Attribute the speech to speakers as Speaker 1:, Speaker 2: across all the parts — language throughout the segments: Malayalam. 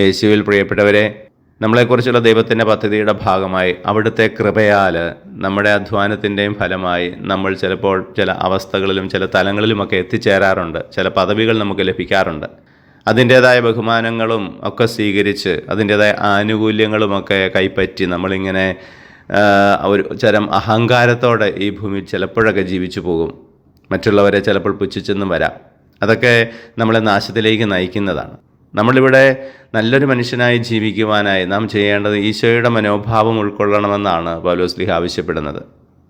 Speaker 1: യേശുവിൽ പ്രിയപ്പെട്ടവരെ നമ്മളെക്കുറിച്ചുള്ള ദൈവത്തിന്റെ പദ്ധതിയുടെ ഭാഗമായി അവിടുത്തെ കൃപയാൽ നമ്മുടെ അധ്വാനത്തിന്റെയും ഫലമായി നമ്മൾ ചിലപ്പോൾ ചില അവസ്ഥകളിലും ചില തലങ്ങളിലുമൊക്കെ എത്തിച്ചേരാറുണ്ട്. ചില പദവികൾ നമുക്ക് ലഭിക്കാറുണ്ട്. അതിന്റേതായ ബഹുമാനങ്ങളും ഒക്കെ സ്വീകരിച്ച് അതിന്റേതായ ആനുകൂല്യങ്ങളുമൊക്കെ കൈപ്പറ്റി നമ്മളിങ്ങനെ ഒരു ചരം അഹങ്കാരത്തോടെ ഈ ഭൂമിയിൽ ചിലപ്പോഴൊക്കെ ജീവിച്ചു പോകും. മറ്റുള്ളവരെ ചിലപ്പോൾ പുച്ഛിച്ചെന്നും വരാം. അതൊക്കെ നമ്മളെ നാശത്തിലേക്ക് നയിക്കുന്നതാണ്. നമ്മളിവിടെ നല്ലൊരു മനുഷ്യനായി ജീവിക്കുവാനായി നാം ചെയ്യേണ്ടത് ഈശോയുടെ മനോഭാവം ഉൾക്കൊള്ളണമെന്നാണ് പൗലോസ്ലിഹ ആവശ്യപ്പെടുന്നത്.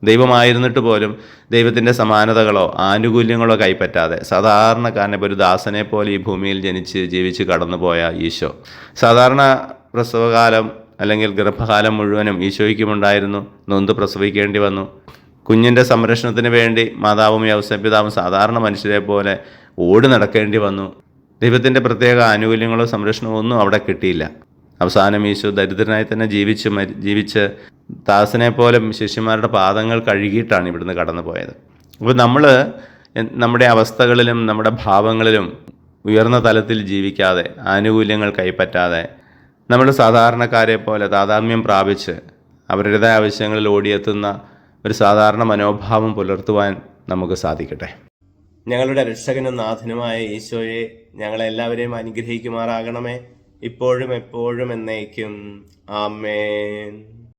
Speaker 1: ദൈവമായിരുന്നിട്ട് പോലും ദൈവത്തിന്റെ സമാനതകളോ ആനുകൂല്യങ്ങളോ കൈപ്പറ്റാതെ സാധാരണക്കാരനെ ഒരു ദാസനെ പോലെ ഈ ഭൂമിയിൽ ജനിച്ച് ജീവിച്ച് കടന്നുപോയ ഈശോ. സാധാരണ പ്രസവകാലം അല്ലെങ്കിൽ ഗർഭകാലം മുഴുവനും ഈശോയ്ക്കുമുണ്ടായിരുന്നു. നൊന്ത് പ്രസവിക്കേണ്ടി വന്നു. കുഞ്ഞിന്റെ സംരക്ഷണത്തിന് വേണ്ടി മാതാവും യവസപിതാവും സാധാരണ മനുഷ്യരെ പോലെ ഓടി നടക്കേണ്ടി വന്നു. ദൈവത്തിന്റെ പ്രത്യേക ആനുകൂല്യങ്ങളോ സംരക്ഷണമോ ഒന്നും അവിടെ കിട്ടിയില്ല. അവസാനം ഈശോ ദരിദ്രനായി തന്നെ ജീവിച്ച് ജീവിച്ച് ദാസനെ പോലെ ശിഷ്യന്മാരുടെ പാദങ്ങൾ കഴുകിയിട്ടാണ് ഇവിടുന്ന് കടന്നു പോയത് അപ്പോൾ നമ്മൾ നമ്മുടെ അവസ്ഥകളിലും നമ്മുടെ ഭാവങ്ങളിലും ഉയർന്ന തലത്തിൽ ജീവിക്കാതെ ആനുകൂല്യങ്ങൾ കൈപ്പറ്റാതെ നമ്മൾ സാധാരണക്കാരെ പോലെ താതാത്മ്യം പ്രാപിച്ച് അവരുടേതായ ആവശ്യങ്ങളിൽ ഓടിയെത്തുന്ന ഒരു സാധാരണ മനോഭാവം പുലർത്തുവാൻ നമുക്ക് സാധിക്കട്ടെ. ഞങ്ങളുടെ രക്ഷകനും നാഥനുമായ ഈശോയെ ഞങ്ങളെല്ലാവരെയും അനുഗ്രഹിക്കുമാറാകണമേ. ഇപ്പോഴും എപ്പോഴും എന്നേക്കും. ആമേൻ.